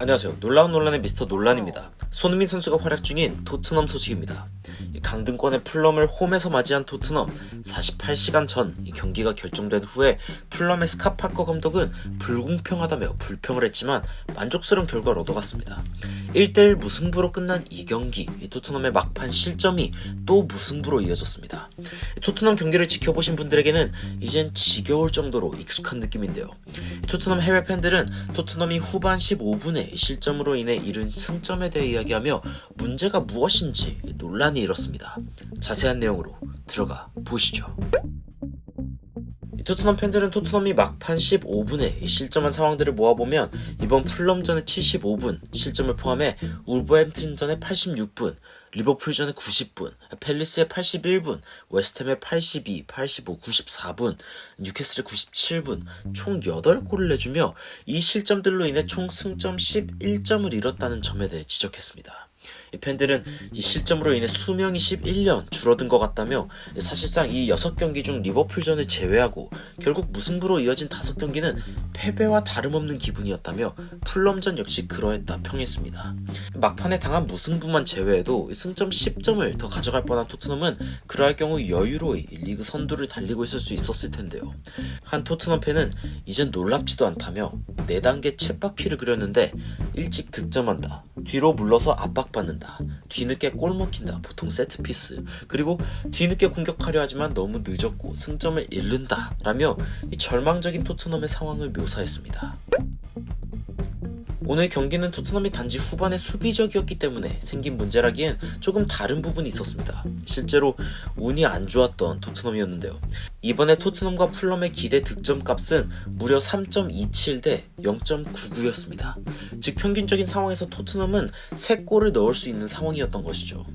안녕하세요. 놀라운 논란의 미스터 논란입니다. 손흥민 선수가 활약 중인 토트넘 소식입니다. 이 강등권의 풀럼을 홈에서 맞이한 토트넘 48시간 전이 경기가 결정된 후에 풀럼의 스카 파커 감독은 불공평하다며 불평을 했지만 만족스러운 결과를 얻어갔습니다. 1대1 무승부로 끝난 이 경기 이 토트넘의 막판 실점이 또 무승부로 이어졌습니다. 이 토트넘 경기를 지켜보신 분들에게는 이젠 지겨울 정도로 익숙한 느낌인데요. 이 토트넘 해외 팬들은 토트넘이 후반 15분에 실점으로 인해 이른 승점에 대해 이야기하며 문제가 무엇인지 논란이 일었습니다. 자세한 내용으로 들어가 보시죠. 이 토트넘 팬들은 토트넘이 막판 15분에 실점한 상황들을 모아보면 이번 풀럼전의 75분 실점을 포함해 울버햄튼전의 86분, 리버풀전의 90분, 펠리스의 81분, 웨스트햄의 82, 85, 94분, 뉴캐슬의 97분 총 8골을 내주며 이 실점들로 인해 총 승점 11점을 잃었다는 점에 대해 지적했습니다. 이 팬들은 이 실점으로 인해 수명이 11년 줄어든 것 같다며 사실상 이 6경기 중 리버풀전을 제외하고 결국 무승부로 이어진 5경기는 패배와 다름없는 기분이었다며 풀럼전 역시 그러했다 평했습니다. 막판에 당한 무승부만 제외해도 승점 10점을 더 가져갈 뻔한 토트넘은 그러할 경우 여유로이 리그 선두를 달리고 있을 수 있었을 텐데요. 한 토트넘 팬은 이젠 놀랍지도 않다며 4단계 챗바퀴를 그렸는데 일찍 득점한다. 뒤로 물러서 압박받는다. 뒤늦게 골 먹힌다. 보통 세트피스. 그리고 뒤늦게 공격하려 하지만 너무 늦었고 승점을 잃는다. 라며 이 절망적인 토트넘의 상황을 묘사했습니다. 오늘 경기는 토트넘이 단지 후반에 수비적이었기 때문에 생긴 문제라기엔 조금 다른 부분이 있었습니다. 실제로 운이 안 좋았던 토트넘이었는데요. 이번에 토트넘과 풀럼의 기대 득점 값은 무려 3.27 대 0.99였습니다. 즉 평균적인 상황에서 토트넘은 3골을 넣을 수 있는 상황이었던 것이죠.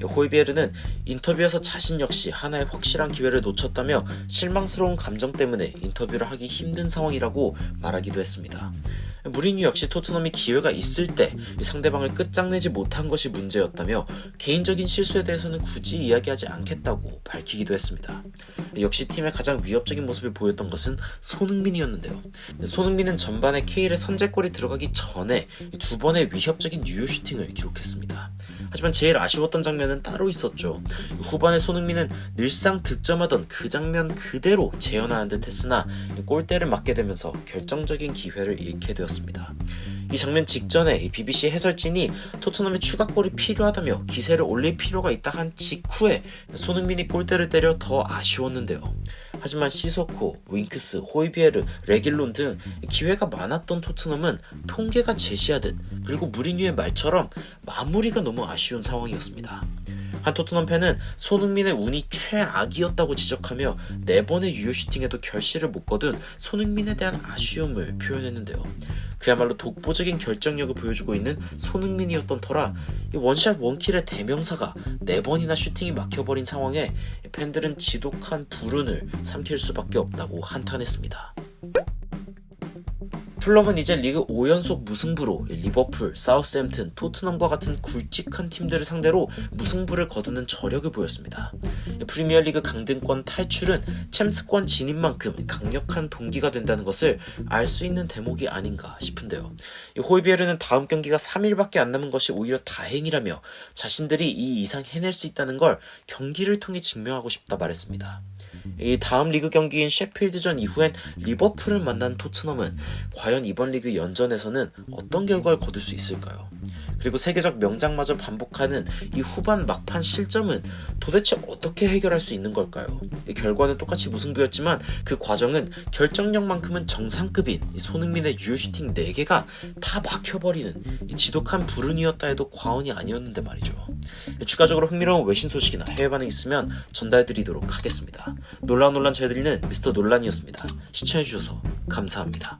호이비에르는 인터뷰에서 자신 역시 하나의 확실한 기회를 놓쳤다며 실망스러운 감정 때문에 인터뷰를 하기 힘든 상황이라고 말하기도 했습니다. 무리뉴 역시 토트넘이 기회가 있을 때 상대방을 끝장내지 못한 것이 문제였다며 개인적인 실수에 대해서는 굳이 이야기하지 않겠다고 밝히기도 했습니다. 역시 팀의 가장 위협적인 모습을 보였던 것은 손흥민이었는데요. 손흥민은 전반에 케일의 선제골이 들어가기 전에 두 번의 위협적인 유효 슈팅을 기록했습니다. 하지만 제일 아쉬웠던 장면은 따로 있었죠. 후반에 손흥민은 늘상 득점하던 그 장면 그대로 재현하는 듯 했으나 골대를 맞게 되면서 결정적인 기회를 잃게 되었습니다. 이 장면 직전에 이 BBC 해설진이 토트넘의 추가골이 필요하다며 기세를 올릴 필요가 있다 한 직후에 손흥민이 골대를 때려 더 아쉬웠는데요. 하지만 시소코, 윙크스, 호이비에르, 레길론 등 기회가 많았던 토트넘은 통계가 제시하듯 그리고 무리뉴의 말처럼 마무리가 너무 아쉬운 상황이었습니다. 한 토트넘 팬은 손흥민의 운이 최악이었다고 지적하며 네 번의 유효 슈팅에도 결실을 못 거둔 손흥민에 대한 아쉬움을 표현했는데요. 그야말로 독보적인 결정력을 보여주고 있는 손흥민이었던 터라 이 원샷 원킬의 대명사가 네 번이나 슈팅이 막혀버린 상황에 팬들은 지독한 불운을 삼킬 수밖에 없다고 한탄했습니다. 풀럼은 이제 리그 5연속 무승부로 리버풀, 사우스햄튼, 토트넘과 같은 굵직한 팀들을 상대로 무승부를 거두는 저력을 보였습니다. 프리미어리그 강등권 탈출은 챔스권 진입만큼 강력한 동기가 된다는 것을 알 수 있는 대목이 아닌가 싶은데요. 호이비에르는 다음 경기가 3일밖에 안 남은 것이 오히려 다행이라며 자신들이 이 이상 해낼 수 있다는 걸 경기를 통해 증명하고 싶다 말했습니다. 이 다음 리그 경기인 셰필드전 이후엔 리버풀을 만난 토트넘은 과연 이번 리그 연전에서는 어떤 결과를 거둘 수 있을까요? 그리고 세계적 명장마저 반복하는 이 후반 막판 실점은 도대체 어떻게 해결할 수 있는 걸까요? 이 결과는 똑같이 무승부였지만 그 과정은 결정력만큼은 정상급인 이 손흥민의 유효 슈팅 4개가 다 막혀버리는 이 지독한 불운이었다 해도 과언이 아니었는데 말이죠. 추가적으로 흥미로운 외신 소식이나 해외 반응 있으면 전달드리도록 하겠습니다. 놀라운 논란 전해드리는 미스터 논란이었습니다. 시청해주셔서 감사합니다.